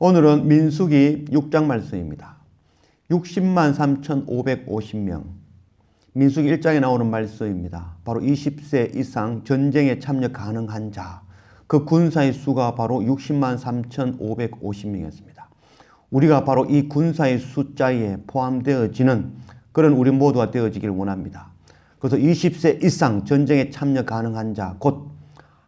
오늘은 민수기 6장 말씀입니다. 60만 3,550명. 민수기 1장에 나오는 말씀입니다. 바로 20세 이상 전쟁에 참여 가능한 자. 그 군사의 수가 바로 60만 3,550명이었습니다. 우리가 바로 이 군사의 숫자에 포함되어지는 그런 우리 모두가 되어지길 원합니다. 그래서 20세 이상 전쟁에 참여 가능한 자, 곧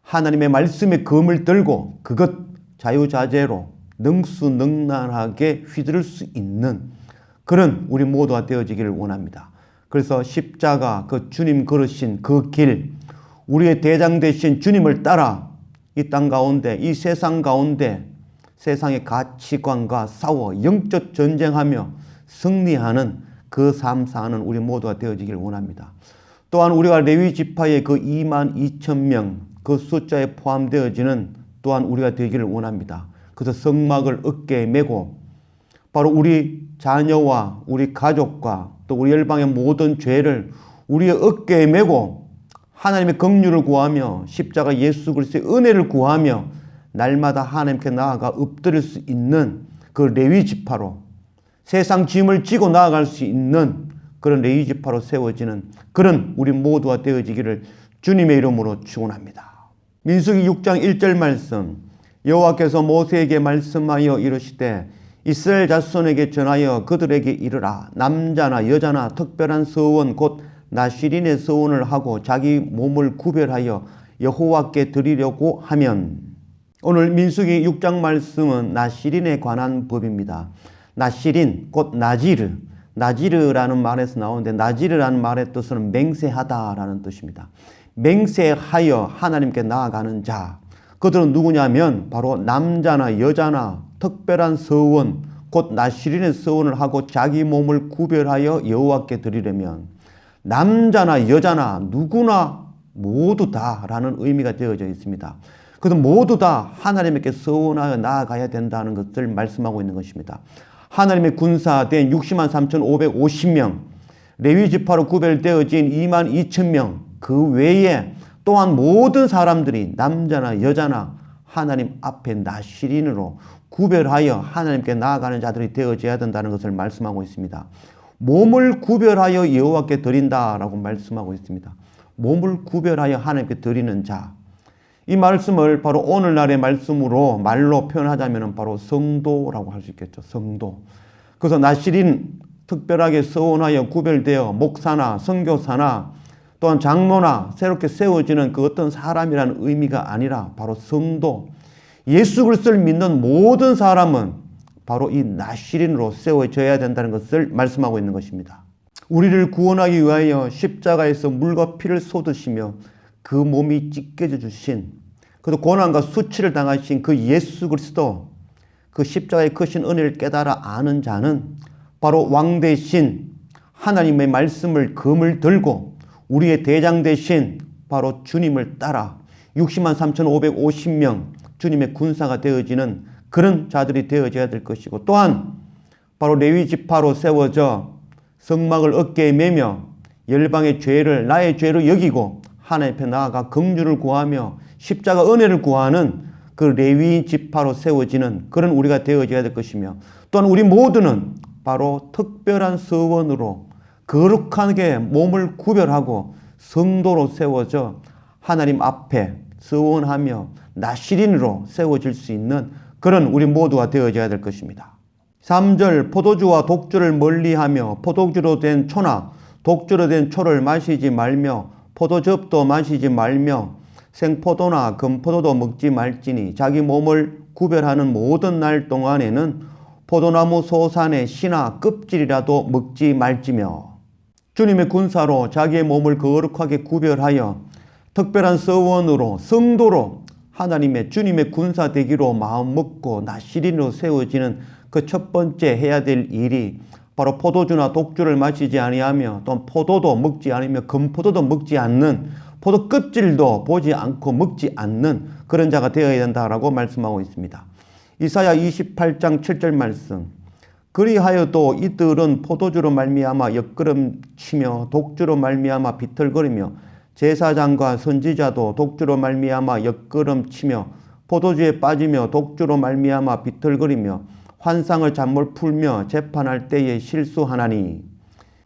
하나님의 말씀의 검을 들고 그것 자유자재로 능수능란하게 휘두를 수 있는 그런 우리 모두가 되어지기를 원합니다. 그래서 십자가 그 주님 걸으신 그 길, 우리의 대장 되신 주님을 따라 이 땅 가운데, 이 세상 가운데 세상의 가치관과 싸워 영적 전쟁하며 승리하는 그 삶 사는 우리 모두가 되어지기를 원합니다. 또한 우리가 레위 지파의 그 2만 2천 명 그 숫자에 포함되어지는 또한 우리가 되기를 원합니다. 그래서 성막을 어깨에 메고 바로 우리 자녀와 우리 가족과 또 우리 열방의 모든 죄를 우리의 어깨에 메고 하나님의 긍휼을 구하며 십자가 예수 그리스도의 은혜를 구하며 날마다 하나님께 나아가 엎드릴 수 있는 그 레위 지파로 세상 짐을 지고 나아갈 수 있는 그런 레위 지파로 세워지는 그런 우리 모두가 되어지기를 주님의 이름으로 축원합니다. 민수기 6장 1절 말씀 여호와께서 모세에게 말씀하여 이르시되 이스라엘 자손에게 전하여 그들에게 이르라 남자나 여자나 특별한 서원 곧 나시린의 서원을 하고 자기 몸을 구별하여 여호와께 드리려고 하면 오늘 민수기 6장 말씀은 나시린에 관한 법입니다. 나시린 곧 나지르 나지르라는 말에서 나오는데 나지르라는 말의 뜻은 맹세하다라는 뜻입니다. 맹세하여 하나님께 나아가는 자 그들은 누구냐면 바로 남자나 여자나 특별한 서원 곧 나시린의 서원을 하고 자기 몸을 구별하여 여호와께 드리려면 남자나 여자나 누구나 모두 다라는 의미가 되어져 있습니다. 그래서 모두 다 하나님께 서원하여 나아가야 된다는 것을 말씀하고 있는 것입니다. 하나님의 군사된 60만 3,550명, 레위 지파로 구별되어진 2만 2천 명, 그 외에 또한 모든 사람들이 남자나 여자나 하나님 앞에 나시린으로 구별하여 하나님께 나아가는 자들이 되어져야 된다는 것을 말씀하고 있습니다. 몸을 구별하여 여호와께 드린다라고 말씀하고 있습니다. 몸을 구별하여 하나님께 드리는 자. 이 말씀을 바로 오늘날의 말씀으로 말로 표현하자면 바로 성도라고 할 수 있겠죠. 성도. 그래서 나시린 특별하게 서원하여 구별되어 목사나 선교사나 또한 장로나 새롭게 세워지는 그 어떤 사람이라는 의미가 아니라 바로 성도. 예수 그리스도를 믿는 모든 사람은 바로 이 나시린으로 세워져야 된다는 것을 말씀하고 있는 것입니다. 우리를 구원하기 위하여 십자가에서 물과 피를 쏟으시며 그 몸이 찢겨져 주신 그도 고난과 수치를 당하신 그 예수 그리스도 그 십자가의 크신 은혜를 깨달아 아는 자는 바로 왕 대신 하나님의 말씀을 금을 들고 우리의 대장 대신 바로 주님을 따라 60만 3,550명 주님의 군사가 되어지는 그런 자들이 되어져야 될 것이고 또한 바로 레위 지파로 세워져 성막을 어깨에 매며 열방의 죄를 나의 죄로 여기고 하나님 앞에 나아가 긍휼을 구하며 십자가 은혜를 구하는 그 레위 지파로 세워지는 그런 우리가 되어져야 될 것이며 또한 우리 모두는 바로 특별한 서원으로 거룩하게 몸을 구별하고 성도로 세워져 하나님 앞에 서원하며 나시린으로 세워질 수 있는 그런 우리 모두가 되어져야 될 것입니다. 3절 포도주와 독주를 멀리하며 포도주로 된 초나 독주로 된 초를 마시지 말며 포도즙도 마시지 말며 생포도나 금포도도 먹지 말지니 자기 몸을 구별하는 모든 날 동안에는 포도나무 소산의 씨나 껍질이라도 먹지 말지며 주님의 군사로 자기의 몸을 거룩하게 구별하여 특별한 서원으로 성도로 하나님의 주님의 군사 되기로 마음 먹고 나시린으로 세워지는 그 첫 번째 해야 될 일이 바로 포도주나 독주를 마시지 아니하며 또 포도도 먹지 않으며 금포도도 먹지 않는 포도 껍질도 보지 않고 먹지 않는 그런 자가 되어야 된다라고 말씀하고 있습니다. 이사야 28장 7절 말씀. 그리하여도 이들은 포도주로 말미암아 옆걸음치며 독주로 말미암아 비틀거리며 제사장과 선지자도 독주로 말미암아 옆걸음치며 포도주에 빠지며 독주로 말미암아 비틀거리며 환상을 잠못 풀며 재판할 때에 실수하나니.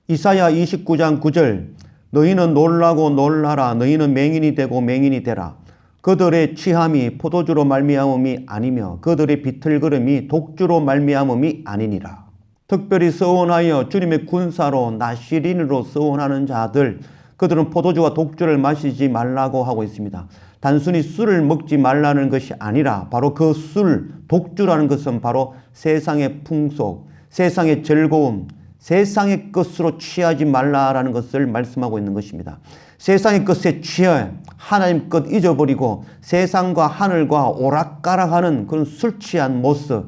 이사야 29장 9절 너희는 놀라고 놀라라. 너희는 맹인이 되고 맹인이 되라 그들의 취함이 포도주로 말미암음이 아니며 그들의 비틀거림이 독주로 말미암음이 아니니라 특별히 서원하여 주님의 군사로 나시린으로 서원하는 자들 그들은 포도주와 독주를 마시지 말라고 하고 있습니다. 단순히 술을 먹지 말라는 것이 아니라 바로 그 술, 독주라는 것은 바로 세상의 풍속, 세상의 즐거움, 세상의 것으로 취하지 말라라는 것을 말씀하고 있는 것입니다. 세상의 것에 취해 하나님 것 잊어버리고 세상과 하늘과 오락가락하는 그런 술 취한 모습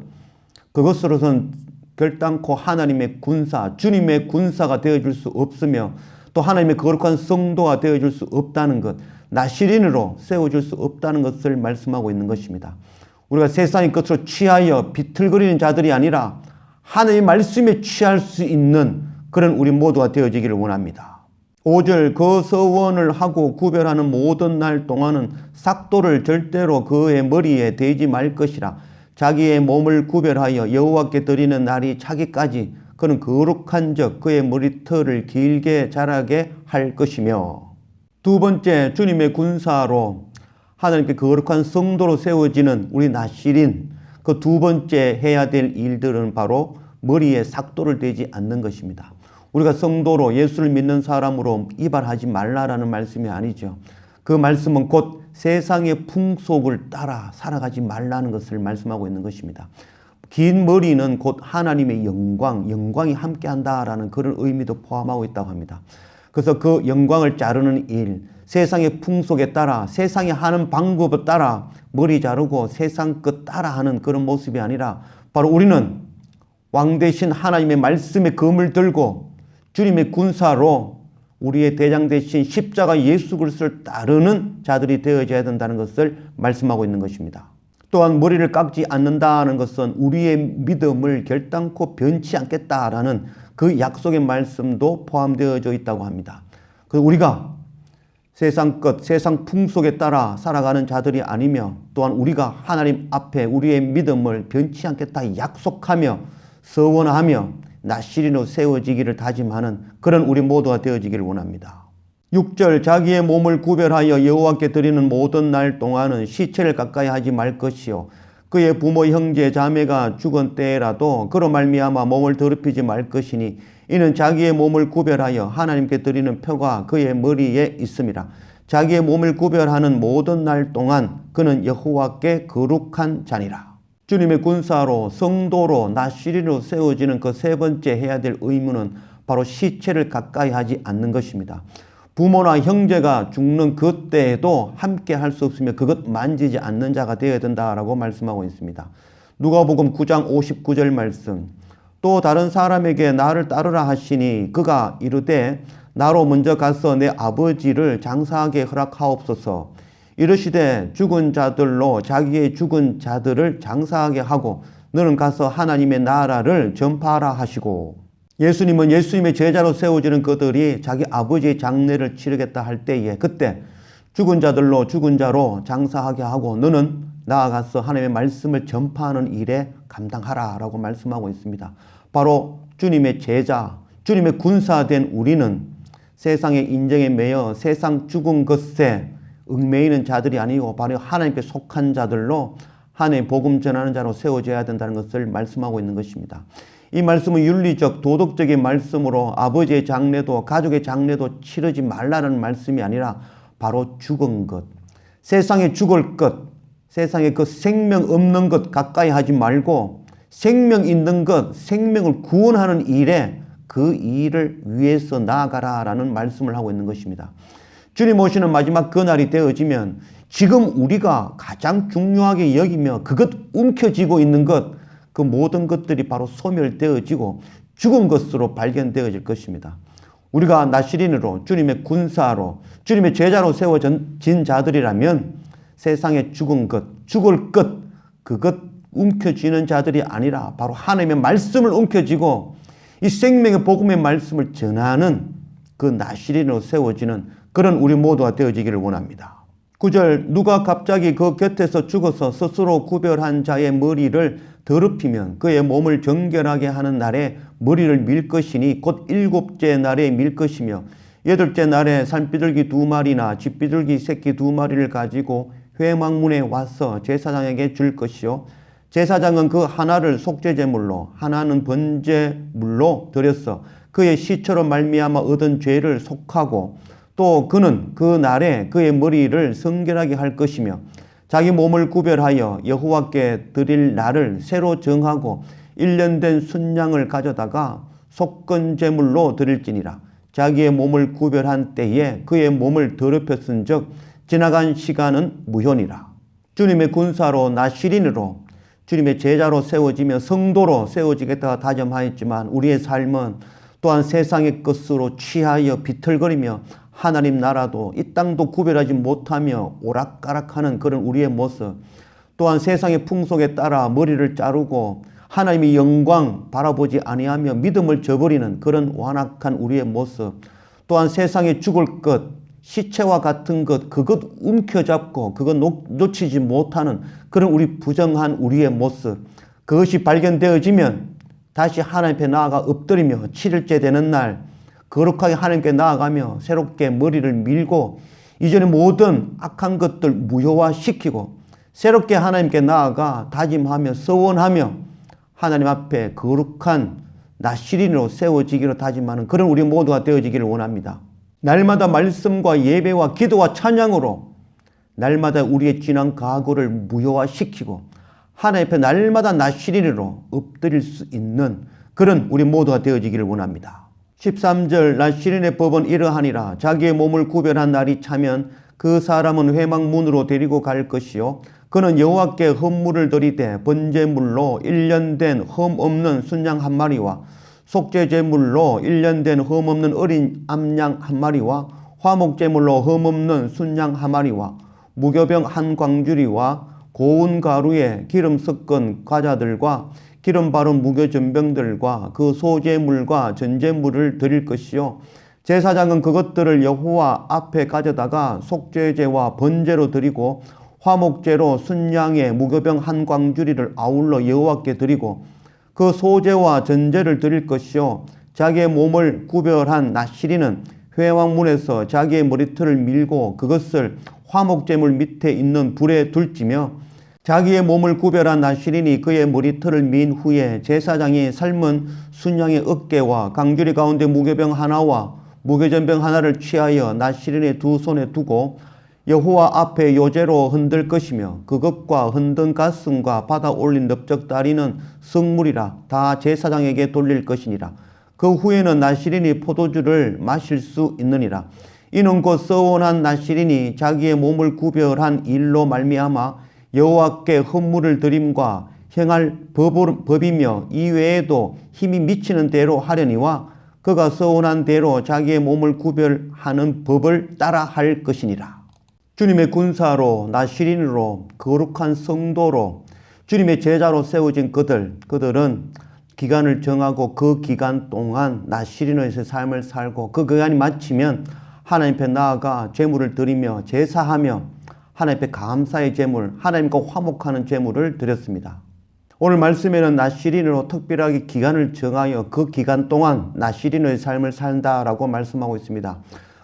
그것으로선 결단코 하나님의 군사, 주님의 군사가 되어줄 수 없으며 또 하나님의 거룩한 성도가 되어줄 수 없다는 것, 나시린으로 세워줄 수 없다는 것을 말씀하고 있는 것입니다. 우리가 세상의 것으로 취하여 비틀거리는 자들이 아니라 하나님의 말씀에 취할 수 있는 그런 우리 모두가 되어지기를 원합니다. 5절 그 서원을 하고 구별하는 모든 날 동안은 삭도를 절대로 그의 머리에 대지 말 것이라 자기의 몸을 구별하여 여호와께 드리는 날이 차기까지 그는 거룩한 적 그의 머리털을 길게 자라게 할 것이며 두 번째 주님의 군사로 하나님께 거룩한 성도로 세워지는 우리 나시린 그 두 번째 해야 될 일들은 바로 머리에 삭도를 대지 않는 것입니다. 우리가 성도로 예수를 믿는 사람으로 이발하지 말라라는 말씀이 아니죠. 그 말씀은 곧 세상의 풍속을 따라 살아가지 말라는 것을 말씀하고 있는 것입니다. 긴 머리는 곧 하나님의 영광, 영광이 함께 한다라는 그런 의미도 포함하고 있다고 합니다. 그래서 그 영광을 자르는 일, 세상의 풍속에 따라, 세상이 하는 방법에 따라 머리 자르고 세상 것 따라 하는 그런 모습이 아니라 바로 우리는 왕 대신 하나님의 말씀의 검을 들고 주님의 군사로 우리의 대장 대신 십자가 예수 그리스도를 따르는 자들이 되어져야 된다는 것을 말씀하고 있는 것입니다. 또한 머리를 깎지 않는다는 것은 우리의 믿음을 결단코 변치 않겠다라는 그 약속의 말씀도 포함되어져 있다고 합니다. 그 우리가 세상 것, 세상 풍속에 따라 살아가는 자들이 아니며 또한 우리가 하나님 앞에 우리의 믿음을 변치 않겠다 약속하며 서원하며 나시리로 세워지기를 다짐하는 그런 우리 모두가 되어지기를 원합니다. 6절 자기의 몸을 구별하여 여호와께 드리는 모든 날 동안은 시체를 가까이 하지 말 것이요. 그의 부모 형제 자매가 죽은 때라도 그로 말미암아 몸을 더럽히지 말 것이니 이는 자기의 몸을 구별하여 하나님께 드리는 표가 그의 머리에 있음이라 자기의 몸을 구별하는 모든 날 동안 그는 여호와께 거룩한 자니라 주님의 군사로 성도로 나시리로 세워지는 그 세 번째 해야 될 의무는 바로 시체를 가까이 하지 않는 것입니다. 부모나 형제가 죽는 그때에도 함께 할 수 없으며 그것 만지지 않는 자가 되어야 된다라고 말씀하고 있습니다. 누가복음 9장 59절 말씀. 또 다른 사람에게 나를 따르라 하시니 그가 이르되 나로 먼저 가서 내 아버지를 장사하게 허락하옵소서. 이르시되 죽은 자들로 자기의 죽은 자들을 장사하게 하고 너는 가서 하나님의 나라를 전파하라 하시고 예수님은 예수님의 제자로 세워지는 그들이 자기 아버지의 장례를 치르겠다 할 때에 그때 죽은 자들로 죽은 자로 장사하게 하고 너는 나아가서 하나님의 말씀을 전파하는 일에 감당하라 라고 말씀하고 있습니다. 바로 주님의 제자, 주님의 군사된 우리는 세상의 인정에 매여 세상 죽은 것에 얽매이는 자들이 아니고 바로 하나님께 속한 자들로 하나님의 복음 전하는 자로 세워져야 된다는 것을 말씀하고 있는 것입니다. 이 말씀은 윤리적, 도덕적인 말씀으로 아버지의 장례도 가족의 장례도 치르지 말라는 말씀이 아니라 바로 죽은 것, 세상에 죽을 것, 세상에 그 생명 없는 것 가까이 하지 말고 생명 있는 것, 생명을 구원하는 일에 그 일을 위해서 나아가라라는 말씀을 하고 있는 것입니다. 주님 오시는 마지막 그날이 되어지면 지금 우리가 가장 중요하게 여기며 그것 움켜쥐고 있는 것, 그 모든 것들이 바로 소멸되어지고 죽은 것으로 발견되어질 것입니다. 우리가 나시린으로 주님의 군사로 주님의 제자로 세워진 자들이라면 세상에 죽은 것, 죽을 것, 그것 움켜쥐는 자들이 아니라 바로 하나님의 말씀을 움켜쥐고 이 생명의 복음의 말씀을 전하는 그 나시린으로 세워지는 그런 우리 모두가 되어지기를 원합니다. 9절 누가 갑자기 그 곁에서 죽어서 스스로 구별한 자의 머리를 더럽히면 그의 몸을 정결하게 하는 날에 머리를 밀 것이니 곧 일곱째 날에 밀 것이며 여덟째 날에 산비둘기 두 마리나 집비둘기 새끼 두 마리를 가지고 회막문에 와서 제사장에게 줄 것이요 제사장은 그 하나를 속죄제물로 하나는 번제물로 드렸어 그의 시처로 말미암아 얻은 죄를 속하고 또 그는 그 날에 그의 머리를 성결하게 할 것이며 자기 몸을 구별하여 여호와께 드릴 날을 새로 정하고 일년된 순양을 가져다가 속건 제물로 드릴지니라. 자기의 몸을 구별한 때에 그의 몸을 더럽혔은즉 지나간 시간은 무효니라. 주님의 군사로 나시린으로 주님의 제자로 세워지며 성도로 세워지겠다가 다짐하였지만 우리의 삶은 또한 세상의 것으로 취하여 비틀거리며 하나님 나라도 이 땅도 구별하지 못하며 오락가락하는 그런 우리의 모습 또한 세상의 풍속에 따라 머리를 자르고 하나님의 영광 바라보지 아니하며 믿음을 저버리는 그런 완악한 우리의 모습 또한 세상에 죽을 것 시체와 같은 것 그것 움켜잡고 그것 놓치지 못하는 그런 우리 부정한 우리의 모습 그것이 발견되어지면 다시 하나님 앞에 나아가 엎드리며 7일째 되는 날 거룩하게 하나님께 나아가며 새롭게 머리를 밀고 이전의 모든 악한 것들 무효화시키고 새롭게 하나님께 나아가 다짐하며 서원하며 하나님 앞에 거룩한 나시린으로 세워지기로 다짐하는 그런 우리 모두가 되어지기를 원합니다. 날마다 말씀과 예배와 기도와 찬양으로 날마다 우리의 지난 과거를 무효화시키고 하나님 앞에 날마다 나시린으로 엎드릴 수 있는 그런 우리 모두가 되어지기를 원합니다. 13절 나 시린의 법은 이러하니라. 자기의 몸을 구별한 날이 차면 그 사람은 회막 문으로 데리고 갈 것이요. 그는 여호와께 헌물을 드리되 번제물로 1년 된 흠 없는 순양 한 마리와 속죄제물로 1년 된 흠 없는 어린 암양 한 마리와 화목제물로 흠 없는 순양 한 마리와 무교병 한 광주리와 고운 가루에 기름 섞은 과자들과 기름 바른 무교 전병들과 그 소제물과 전제물을 드릴 것이요. 제사장은 그것들을 여호와 앞에 가져다가 속죄제와 번제로 드리고 화목제로 순양의 무교병 한 광주리를 아울러 여호와께 드리고 그 소제와 전제를 드릴 것이요. 자기의 몸을 구별한 나시리는 회왕문에서 자기의 머리털을 밀고 그것을 화목제물 밑에 있는 불에 둘지며 자기의 몸을 구별한 나시린이 그의 머리털을 민 후에 제사장이 삶은 순양의 어깨와 강주리 가운데 무교병 하나와 무교전병 하나를 취하여 나시린의 두 손에 두고 여호와 앞에 요제로 흔들 것이며 그것과 흔든 가슴과 받아 올린 넓적 다리는 성물이라 다 제사장에게 돌릴 것이니라. 그 후에는 나시린이 포도주를 마실 수 있느니라. 이는 곧 서원한 나시린이 자기의 몸을 구별한 일로 말미암아 여호와께 헌물을 드림과 행할 법이며 이외에도 힘이 미치는 대로 하려니와 그가 서원한 대로 자기의 몸을 구별하는 법을 따라 할 것이니라. 주님의 군사로 나시린으로 거룩한 성도로 주님의 제자로 세워진 그들 그들은 기간을 정하고 그 기간 동안 나시린에서 삶을 살고 그 기간이 마치면 하나님 앞에 나아가 제물을 드리며 제사하며 하나님 앞에 감사의 제물, 하나님과 화목하는 제물을 드렸습니다. 오늘 말씀에는 나시린으로 특별하게 기간을 정하여 그 기간 동안 나시린의 삶을 산다라고 말씀하고 있습니다.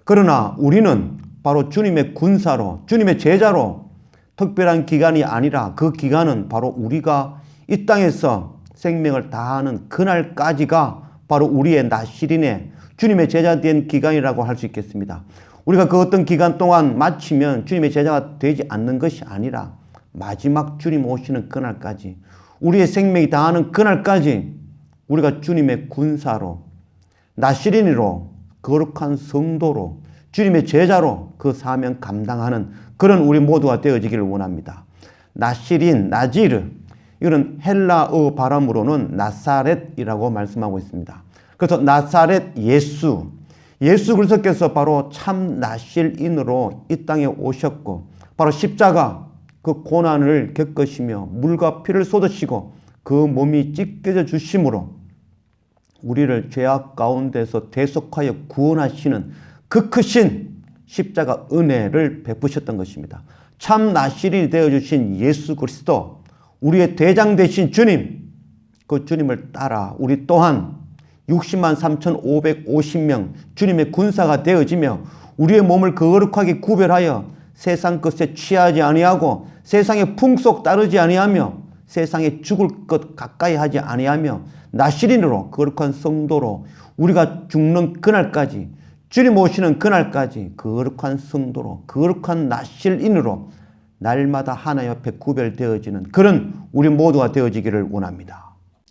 그러나 우리는 바로 주님의 군사로, 주님의 제자로 특별한 기간이 아니라 그 기간은 바로 우리가 이 땅에서 생명을 다하는 그날까지가 바로 우리의 나시린의 주님의 제자 된 기간이라고 할 수 있겠습니다. 우리가 그 어떤 기간 동안 마치면 주님의 제자가 되지 않는 것이 아니라 마지막 주님 오시는 그날까지 우리의 생명이 다하는 그날까지 우리가 주님의 군사로 나시린이로 거룩한 성도로 주님의 제자로 그 사명 감당하는 그런 우리 모두가 되어지기를 원합니다. 나시린, 나지르 이거는 헬라어 발음으로는 나사렛이라고 말씀하고 있습니다. 그래서 나사렛 예수 예수 그리스도께서 바로 참 나실인으로 이 땅에 오셨고 바로 십자가 그 고난을 겪으시며 물과 피를 쏟으시고 그 몸이 찢겨져 주심으로 우리를 죄악 가운데서 대속하여 구원하시는 그 크신 십자가 은혜를 베푸셨던 것입니다. 참 나시린이 되어 주신 예수 그리스도 우리의 대장 되신 주님 그 주님을 따라 우리 또한 60만 3,550명 주님의 군사가 되어지며 우리의 몸을 거룩하게 구별하여 세상 것에 취하지 아니하고 세상의 풍속 따르지 아니하며 세상에 죽을 것 가까이 하지 아니하며 나시린으로 거룩한 성도로 우리가 죽는 그날까지 주님 오시는 그날까지 거룩한 성도로 거룩한 나실인으로 날마다 하나 옆에 구별되어지는 그런 우리 모두가 되어지기를 원합니다.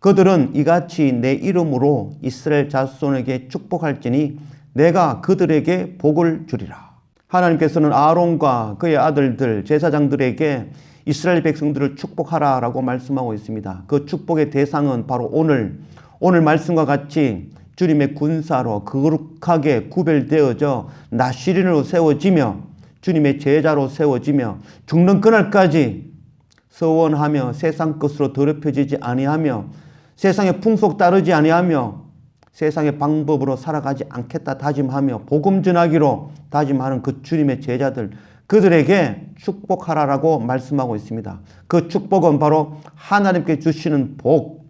그들은 이같이 내 이름으로 이스라엘 자손에게 축복할지니 내가 그들에게 복을 주리라. 하나님께서는 아론과 그의 아들들 제사장들에게 이스라엘 백성들을 축복하라라고 말씀하고 있습니다. 그 축복의 대상은 바로 오늘 오늘 말씀과 같이 주님의 군사로 거룩하게 구별되어져 나시린으로 세워지며 주님의 제자로 세워지며 죽는 그날까지 서원하며 세상 것으로 더럽혀지지 아니하며 세상의 풍속 따르지 아니하며 세상의 방법으로 살아가지 않겠다 다짐하며 복음 전하기로 다짐하는 그 주님의 제자들 그들에게 축복하라라고 말씀하고 있습니다. 그 축복은 바로 하나님께 주시는 복,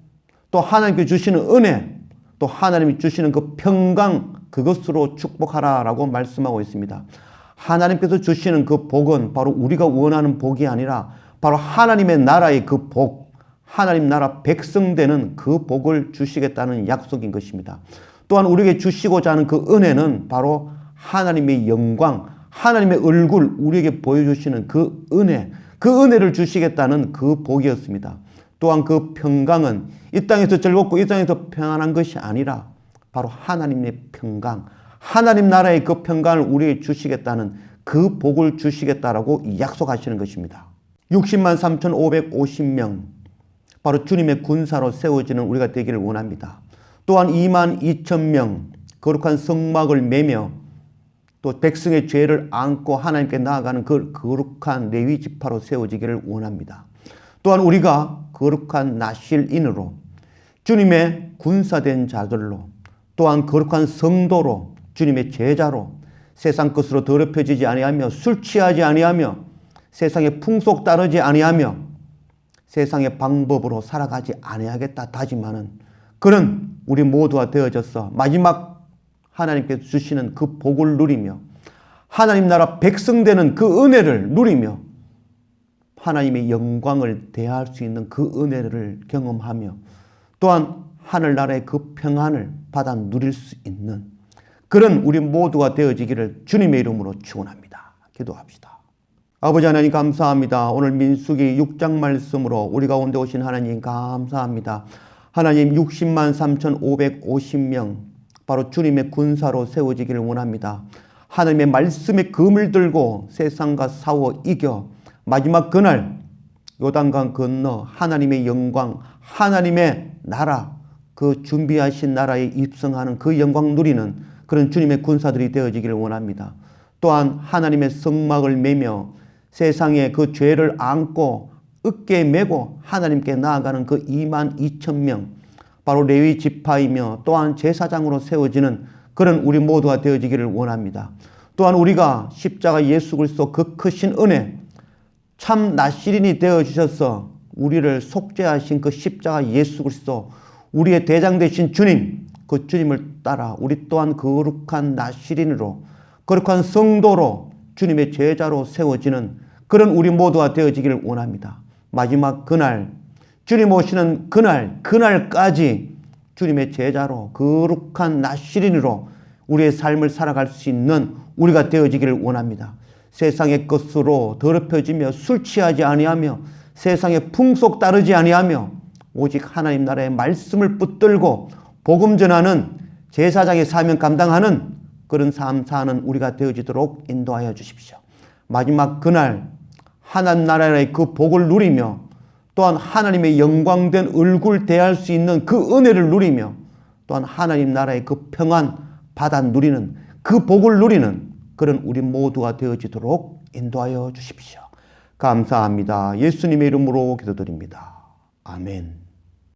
또 하나님께 주시는 은혜, 또 하나님이 주시는 그 평강 그것으로 축복하라라고 말씀하고 있습니다. 하나님께서 주시는 그 복은 바로 우리가 원하는 복이 아니라 바로 하나님의 나라의 그 복, 하나님 나라 백성 되는 그 복을 주시겠다는 약속인 것입니다. 또한 우리에게 주시고자 하는 그 은혜는 바로 하나님의 영광, 하나님의 얼굴 우리에게 보여주시는 그 은혜, 그 은혜를 주시겠다는 그 복이었습니다. 또한 그 평강은 이 땅에서 즐겁고 이 땅에서 평안한 것이 아니라 바로 하나님의 평강, 하나님 나라의 그 평강을 우리에게 주시겠다는 그 복을 주시겠다라고 약속하시는 것입니다. 60만 3,550명, 바로 주님의 군사로 세워지는 우리가 되기를 원합니다. 또한 2만 2천 명, 거룩한 성막을 매며 또 백성의 죄를 안고 하나님께 나아가는 그 거룩한 레위 지파로 세워지기를 원합니다. 또한 우리가 거룩한 나실인으로 주님의 군사된 자들로 또한 거룩한 성도로 주님의 제자로 세상 것으로 더럽혀지지 아니하며 술 취하지 아니하며 세상의 풍속 따르지 아니하며 세상의 방법으로 살아가지 아니하겠다 다짐하는 그런 우리 모두가 되어져서 마지막 하나님께서 주시는 그 복을 누리며 하나님 나라 백성 되는 그 은혜를 누리며 하나님의 영광을 대할 수 있는 그 은혜를 경험하며 또한 하늘나라의 그 평안을 받아 누릴 수 있는 그런 우리 모두가 되어지기를 주님의 이름으로 축원합니다. 기도합시다. 아버지 하나님 감사합니다. 오늘 민수기 6장 말씀으로 우리 가운데 오신 하나님 감사합니다. 하나님 60만 3,550명 바로 주님의 군사로 세워지기를 원합니다. 하나님의 말씀의 금을 들고 세상과 싸워 이겨 마지막 그날 요단강 건너 하나님의 영광, 하나님의 나라, 그 준비하신 나라에 입성하는 그 영광 누리는 그런 주님의 군사들이 되어지기를 원합니다. 또한 하나님의 성막을 매며 세상에 그 죄를 안고 어깨에 메고 하나님께 나아가는 그 2만 2천 명 바로 레위 지파이며 또한 제사장으로 세워지는 그런 우리 모두가 되어지기를 원합니다. 또한 우리가 십자가 예수 그리스도 그 크신 은혜 참 나시린이 되어 주셔서 우리를 속죄하신 그 십자가 예수 그리스도 우리의 대장 되신 주님 그 주님을 따라 우리 또한 거룩한 나시린으로 거룩한 성도로 주님의 제자로 세워지는 그런 우리 모두가 되어지기를 원합니다. 마지막 그날 주님 오시는 그날 그날까지 주님의 제자로 거룩한 나시린으로 우리의 삶을 살아갈 수 있는 우리가 되어지기를 원합니다. 세상의 것으로 더럽혀지며 술 취하지 아니하며 세상의 풍속 따르지 아니하며 오직 하나님 나라의 말씀을 붙들고 복음 전하는 제사장의 사명 감당하는 그런 삶 사는 우리가 되어지도록 인도하여 주십시오. 마지막 그날 하나님 나라의 그 복을 누리며 또한 하나님의 영광된 얼굴 대할 수 있는 그 은혜를 누리며 또한 하나님 나라의 그 평안 받아 누리는 그 복을 누리는 그런 우리 모두가 되어지도록 인도하여 주십시오. 감사합니다. 예수님의 이름으로 기도드립니다. 아멘.